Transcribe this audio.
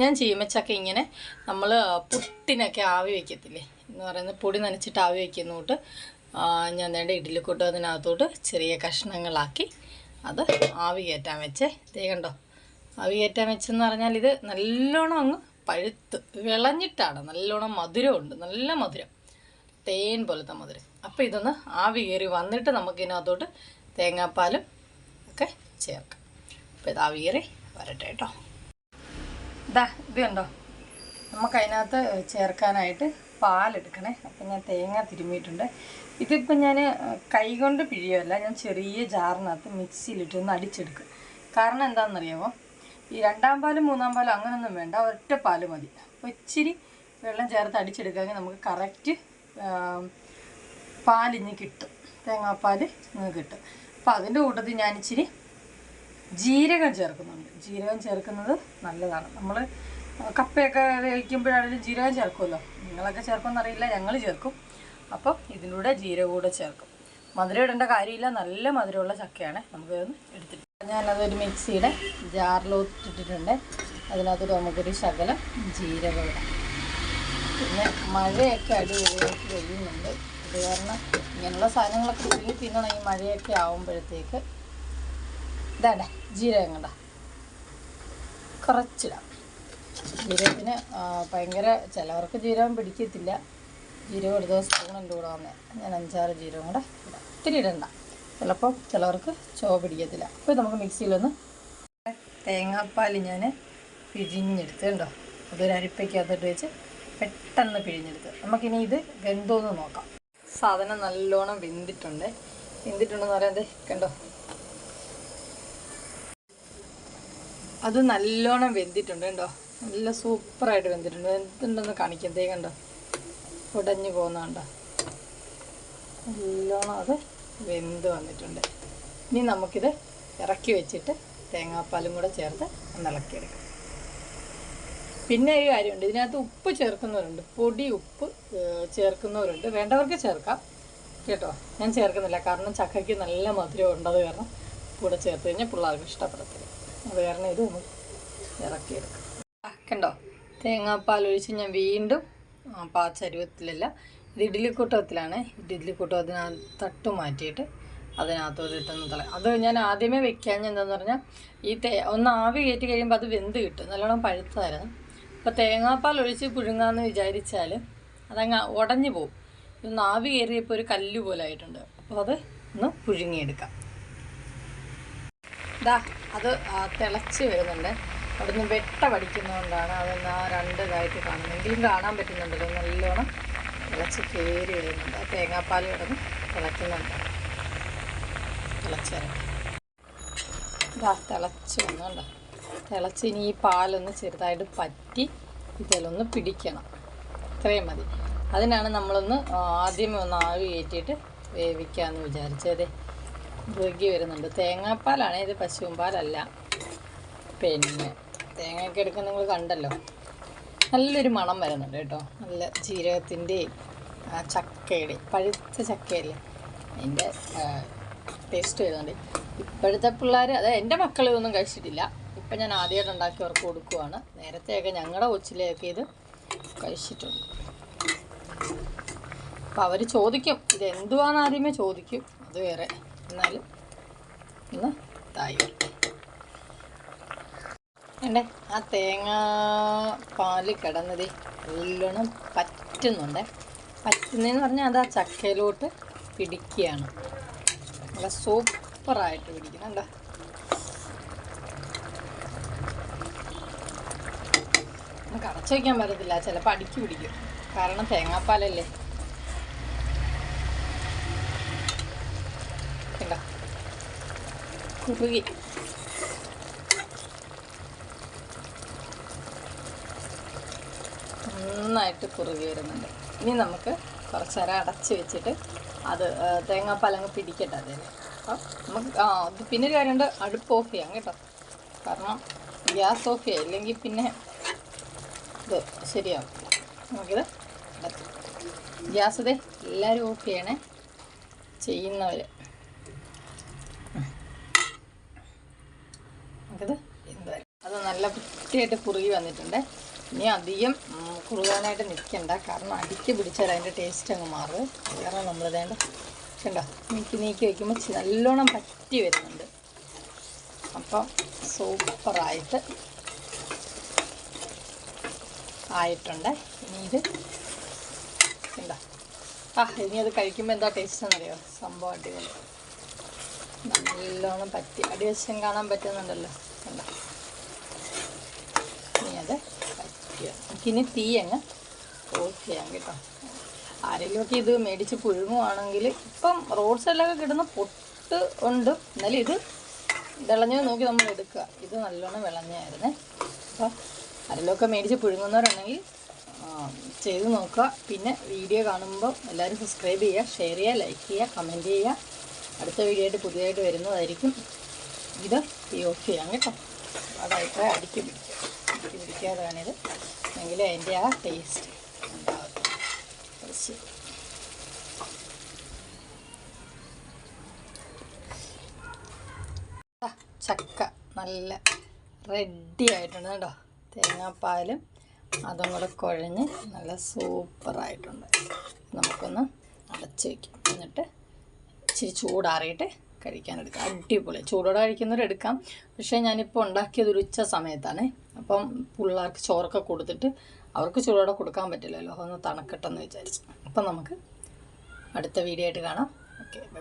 ഞാൻ ചീമച്ചക്ക ഇങ്ങനെ നമ്മൾ പുട്ടിനൊക്കെ ആവി വയ്ക്കത്തില്ലേ എന്ന് പറയുന്നത് പൊടി നനച്ചിട്ട് ആവി വയ്ക്കുന്നതുകൊണ്ട് ഞാൻ വേണ്ട ഇഡ്ഡലിക്കൂട്ട് അതിനകത്തോട്ട് ചെറിയ കഷ്ണങ്ങളാക്കി അത് ആവി കയറ്റാൻ വെച്ചേ. ദേ കണ്ടോ? ആവി കയറ്റാൻ വെച്ചെന്ന് പറഞ്ഞാൽ ഇത് നല്ലോണം അങ്ങ് പഴുത്ത് വിളഞ്ഞിട്ടാണ്. നല്ലോണം മധുരമുണ്ട്. നല്ല മധുരം. തേൻ പോലത്തെ മധുരം. അപ്പോൾ ഇതൊന്ന് ആവി കയറി വന്നിട്ട് നമുക്ക് ഇതിനകത്തോട്ട് തേങ്ങാപ്പാലും ഒക്കെ ചേർക്കാം. അപ്പോൾ ഇത് ആവി കയറി വരട്ടെ കേട്ടോ. ഇതാ ഇത് കണ്ടോ? നമുക്കതിനകത്ത് ചേർക്കാനായിട്ട് പാലെടുക്കണേ. അപ്പം ഞാൻ തേങ്ങ തിരുമ്മിയിട്ടുണ്ട്. ഇതിപ്പോൾ ഞാൻ കൈകൊണ്ട് പിഴിയല്ല ഞാൻ ചെറിയ ജാറിനകത്ത് മിക്സിയിലിട്ട് ഒന്ന് അടിച്ചെടുക്കും. കാരണം എന്താണെന്നറിയാമോ ഈ രണ്ടാം പാലും മൂന്നാം പാലും അങ്ങനൊന്നും വേണ്ട ഒറ്റ പാൽ മതി. അപ്പോൾ ഇച്ചിരി വെള്ളം ചേർത്ത് അടിച്ചെടുക്കാമെങ്കിൽ നമുക്ക് കറക്റ്റ് പാലിഞ്ഞ് കിട്ടും. തേങ്ങാപ്പാൽ കിട്ടും. അപ്പോൾ അതിന്റെ കൂട്ടത്തിൽ ഞാൻ ഇച്ചിരി ജീരകം ചേർക്കുന്നുണ്ട്. ജീരകം ചേർക്കുന്നത് നല്ലതാണ്. നമ്മൾ കപ്പയൊക്കെ വേവിക്കുമ്പോഴാണെങ്കിലും ജീരകം ചേർക്കുമല്ലോ. നിങ്ങളൊക്കെ ചേർക്കുമെന്ന് അറിയില്ല ഞങ്ങൾ ചേർക്കും. അപ്പോൾ ഇതിലൂടെ ജീരകം കൂടെ ചേർക്കും. മധുരം ഇടേണ്ട കാര്യമില്ല. നല്ല മധുരമുള്ള ചക്കയാണ്. നമുക്ക് എടുത്തിട്ട് ഞാനതൊരു മിക്സിയുടെ ജാറിലോട്ടിട്ടിട്ടുണ്ട്. അതിനകത്ത് നമുക്കൊരു ശകലം ജീരകം ഇടാം. പിന്നെ മഴയൊക്കെ അടിപൊളിയായിട്ട് കഴിയുന്നുണ്ട് അത് കാരണം ഇങ്ങനെയുള്ള സാധനങ്ങളൊക്കെ പുഴുങ്ങി തിന്നണം. ഈ മഴയൊക്കെ ആകുമ്പോഴത്തേക്ക് ഇതാണ്ട ജീരകം കണ്ട കുറച്ചിടാം. ജീരകത്തിന് ഭയങ്കര ചിലവർക്ക് ജീരകം പിടിക്കത്തില്ല. ജീരകം ഒരു ദിവസം സ്പൂൺ എന്റെ കൂടെ വന്നേ. ഞാൻ അഞ്ചാറ് ജീരകം കൂടെ ഇടാം. ഒത്തിരി ഇടണ്ട. ചിലപ്പോൾ ചിലവർക്ക് ചോ പിടിക്കത്തില്ല. അപ്പോൾ നമുക്ക് മിക്സിയിലൊന്ന് തേങ്ങാപ്പാൽ ഞാൻ പിഴിഞ്ഞെടുത്ത് കണ്ടോ? അതൊരു അരിപ്പയ്ക്കകത്തോട്ട് വെച്ച് പെട്ടെന്ന് പിഴിഞ്ഞെടുത്ത്. നമുക്കിനി ഇത് വെന്തോന്ന് നോക്കാം. സാധനം നല്ലോണം വെന്തിട്ടുണ്ട്. വെന്തിട്ടുണ്ടെന്ന് പറയാതെ കണ്ടോ? അത് നല്ലോണം വെന്തിട്ടുണ്ട് കേട്ടോ നല്ല സൂപ്പറായിട്ട് വെന്തിട്ടുണ്ട്. വെന്തിട്ടുണ്ടെന്ന് കാണിക്കാം. തേ കണ്ടോ? ഉടഞ്ഞു പോകുന്ന കണ്ടോ? നല്ലോണം അത് വെന്ത് വന്നിട്ടുണ്ട്. ഇനി നമുക്കിത് ഇറക്കി വെച്ചിട്ട് തേങ്ങാപ്പാലും കൂടെ ചേർത്ത് ഒന്ന് ഇളക്കിയെടുക്കാം. പിന്നെ ഒരു കാര്യമുണ്ട്. ഇതിനകത്ത് ഉപ്പ് ചേർക്കുന്നവരുണ്ട്. പൊടി ഉപ്പ് ചേർക്കുന്നവരുണ്ട്. വേണ്ടവർക്ക് ചേർക്കാം. കേട്ടോ? ഞാൻ ചേർക്കുന്നില്ല. കാരണം ചക്കയ്ക്ക് നല്ല മധുരം ഉണ്ടത് കാരണം കൂടെ ചേർത്ത് കഴിഞ്ഞാൽ പിള്ളേർക്ക് ഇഷ്ടപ്പെടത്തില്ല. കാരണം ഇത് ഇറക്കിയെടുക്കാം. കണ്ടോ? തേങ്ങാപ്പാൽ ഒഴിച്ച് ഞാൻ വീണ്ടും ആ, പാച്ചരുവത്തിലല്ല ഇത് ഇഡ്ഡലിക്കൂട്ടത്തിലാണ് ഇഡ്ഡലിക്കൂട്ടത്തിനകത്ത് തട്ട് മാറ്റിയിട്ട് അതിനകത്തോട് ഇട്ടൊന്ന് തള. അത് ഞാൻ ആദ്യമേ വെക്കാൻ എന്താന്ന് പറഞ്ഞാൽ ഈ തേ ഒന്ന് ആവി കയറ്റി കഴിയുമ്പോൾ അത് വെന്ത് കിട്ടും. നല്ലോണം പഴുത്തായിരുന്നു. അപ്പോൾ തേങ്ങാപ്പാൽ ഒഴിച്ച് പുഴുങ്ങാന്ന് വിചാരിച്ചാൽ അതങ്ങ് ഉടഞ്ഞു പോകും ഇതൊന്ന് ആവി കയറിയപ്പോൾ ഒരു കല്ല് പോലെ ആയിട്ടുണ്ട്. അപ്പോൾ അത് ഒന്ന് പുഴുങ്ങിയെടുക്കാം. ഇതാ അത് തിളച്ച് വരുന്നുണ്ട്. അവിടുന്ന് വെട്ട പഠിക്കുന്നതുകൊണ്ടാണ് അതൊന്ന് ആ രണ്ട് ഇതായിട്ട് കാണുന്നത്. എങ്കിലും കാണാൻ പറ്റുന്നുണ്ടല്ലോ നല്ലോണം തിളച്ച് കയറി വരുന്നുണ്ട്. ആ തേങ്ങാപ്പാൽ കിടന്ന് തിളയ്ക്കുന്നുണ്ട്. തിളച്ച് വരട്ടെ ഇതാ തിളച്ച് വന്നുകൊണ്ട്. തിളച്ച് ഇനി ഈ പാലൊന്ന് ചെറുതായിട്ട് പറ്റി ഇതിലൊന്ന് പിടിക്കണം. ഇത്രയും മതി. അതിനാണ് നമ്മളൊന്ന് ആദ്യമേ ഒന്ന് ആവി കയറ്റിയിട്ട് വേവിക്കാമെന്ന് വിചാരിച്ചത്. മുറുകി വരുന്നുണ്ട്. തേങ്ങാപ്പാലാണ് ഇത് പശുവും പാലല്ല പിന്നെ തേങ്ങയൊക്കെ എടുക്കുന്ന നിങ്ങൾ കണ്ടല്ലോ. നല്ലൊരു മണം വരുന്നുണ്ട് കേട്ടോ. നല്ല ജീരകത്തിന്റെയും ആ ചക്കയുടെ പഴുത്ത ചക്കയല്ലേ? അതിന്റെ ടേസ്റ്റ് വരുന്നുണ്ട്. ഇപ്പോഴത്തെ പിള്ളേർ അത് എന്റെ മക്കൾ ഇതൊന്നും കഴിച്ചിട്ടില്ല. ഇപ്പം ഞാൻ ആദ്യമായിട്ട് ഉണ്ടാക്കി അവർക്ക് കൊടുക്കുവാണ്. നേരത്തെയൊക്കെ ഞങ്ങളുടെ കൊച്ചിലെയൊക്കെ ഇത് കഴിച്ചിട്ടുണ്ട്. അപ്പം അവർ ചോദിക്കും ഇത് എന്തുവാന്ന് ആദ്യമേ ചോദിക്കും? അത് വേറെ. എന്നാലും. ഒന്ന് തായി വേണ്ടേ ആ തേങ്ങ പാൽ കിടന്നത് നല്ലോണം പറ്റുന്നുണ്ട്. പറ്റുന്നതെന്ന് പറഞ്ഞാൽ അത് ആ ചക്കയിലോട്ട് പിടിക്കുകയാണ്. നല്ല സൂപ്പറായിട്ട് പിടിക്കുന്നുണ്ടോ നമുക്ക് അടച്ചു വയ്ക്കാൻ പറ്റത്തില്ല ചിലപ്പോൾ അടിക്ക് പിടിക്കും. കാരണം തേങ്ങാപ്പാലല്ലേ കണ്ടോ കുറുകി നന്നായിട്ട് കുറുകി വരുന്നുണ്ട് ഇനി നമുക്ക് കുറച്ച് നേരം അടച്ച് വെച്ചിട്ട് അത് തേങ്ങാപ്പാലങ്ങ് പിടിക്കട്ടെ അതിന്. അപ്പം നമുക്ക് ആ അത് പിന്നെ ഒരു കാര്യമുണ്ട് അടുപ്പ് ഓഫ് ചെയ്യാം കേട്ടോ. കാരണം ഗ്യാസ് ഓഫ് ചെയ്യാം ഇല്ലെങ്കിൽ പിന്നെ ഇത് ശരിയാവും. നമുക്കിത് ഗ്യാസ് ഇതേ എല്ലാവരും ഓഫ് ചെയ്യണേ. ചെയ്യുന്നവർ നമുക്കിത് എന്തായാലും അത് നല്ല വൃത്തിയായിട്ട് കുറുകി വന്നിട്ടുണ്ട്. ഇനി അധികം കുറുകാനായിട്ട് നിൽക്കണ്ട. കാരണം അടിക്ക് പിടിച്ചാൽ അതിന്റെ ടേസ്റ്റ് അങ്ങ് മാറും. കാരണം നമ്മൾ വേണ്ട കണ്ടോ? നീക്കി നീക്കി വയ്ക്കുമ്പോൾ നല്ലോണം പറ്റി വരുന്നുണ്ട്. അപ്പം സൂപ്പറായിട്ട് ആയിട്ടുണ്ട്. ഇനി ഇത് കണ്ടോ? ആ ഇനി അത് കഴിക്കുമ്പോൾ എന്താ ടേസ്റ്റ് എന്നറിയോ? സംഭവം അടിപൊളി. നല്ലോണം പറ്റി. അടിവശം കാണാൻ പറ്റുന്നുണ്ടല്ലോ കണ്ടോ ഇനി അത് പറ്റിയ നമുക്കിനി തീ അങ്ങ് ഓഫ് ചെയ്യാം കേട്ടോ ആരെങ്കിലുമൊക്കെ ഇത് മേടിച്ച് പുഴുങ്ങുവാണെങ്കിൽ ഇപ്പം റോഡ് സൈഡിലൊക്കെ കിട്ടുന്ന പൊട്ട് ഉണ്ട്. എന്നാലും ഇത് വിളഞ്ഞത് നോക്കി നമ്മൾ എടുക്കുക. ഇത് നല്ലോണം വിളഞ്ഞായിരുന്നേ. അപ്പോൾ ആരെങ്കിലുമൊക്കെ മേടിച്ച് പുഴുങ്ങുന്നവരുണ്ടെങ്കിൽ ചെയ്ത് നോക്കുക. പിന്നെ വീഡിയോ കാണുമ്പോൾ എല്ലാവരും സബ്സ്ക്രൈബ് ചെയ്യുക ഷെയർ ചെയ്യുക ലൈക്ക് ചെയ്യുക കമന്റ് ചെയ്യുക. അടുത്ത വീഡിയോ ആയിട്ട് പുതിയതായിട്ട് വരുന്നതായിരിക്കും. ഇത് ഈ ഓഫ് ചെയ്യാം കേട്ടോ അതായിട്ട് അടിക്ക്. പിടിക്കുക എങ്കിലേ അതിന്റെ ആ ടേസ്റ്റ് ചക്ക നല്ല റെഡി ആയിട്ടുണ്ട് കേട്ടോ. തേങ്ങാപ്പാലും അതും കൂടെ കുഴഞ്ഞ് നല്ല സൂപ്പറായിട്ടുണ്ട് നമുക്കൊന്ന് അടച്ച് വയ്ക്കും എന്നിട്ട് ഇച്ചിരി ചൂടാറിയിട്ട് കഴിക്കാനെടുക്കാം. അടിപൊളി. ചൂടോടെ കഴിക്കുന്നവർ എടുക്കാം. പക്ഷേ ഞാനിപ്പോൾ ഉണ്ടാക്കിയത് ഒരു ഉച്ച സമയത്താണ്. അപ്പം പിള്ളേർക്ക് ചോറൊക്കെ കൊടുത്തിട്ട് അവർക്ക് ചൂടോടെ കൊടുക്കാൻ പറ്റില്ലല്ലോ. ഒന്ന് തണക്കെട്ടെന്ന് വിചാരിച്ചു. അപ്പം നമുക്ക് അടുത്ത വീഡിയോ ആയിട്ട് കാണാം. ഓക്കെ